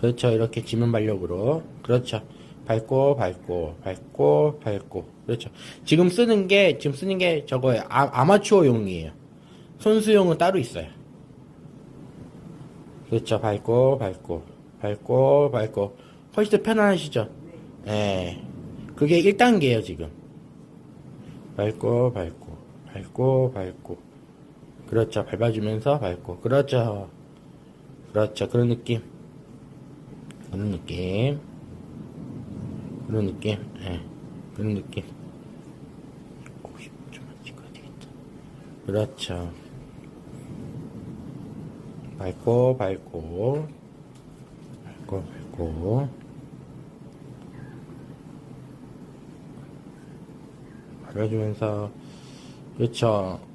그렇죠. 이렇게 지면 발력으로. 그렇죠. 밟고, 밟고, 밟고, 밟고. 그렇죠. 지금 쓰는 게, 지금 쓰는 게 저거예요. 아, 아마추어용이에요. 선수용은 따로 있어요. 그렇죠. 밟고, 밟고, 밟고, 밟고. 훨씬 더 편안하시죠? 예. 그게 1단계예요, 지금. 밟고, 밟고, 밟고, 밟고. 그렇죠. 밟아주면서 밟고. 그렇죠. 그렇죠. 그런 느낌. 그런 느낌. 그런 느낌. 예. 그런 느낌. 50초만 찍어야 되겠다. 그렇죠. 밟고, 밟고. 밟고, 밟고. 밟아주면서. 그렇죠.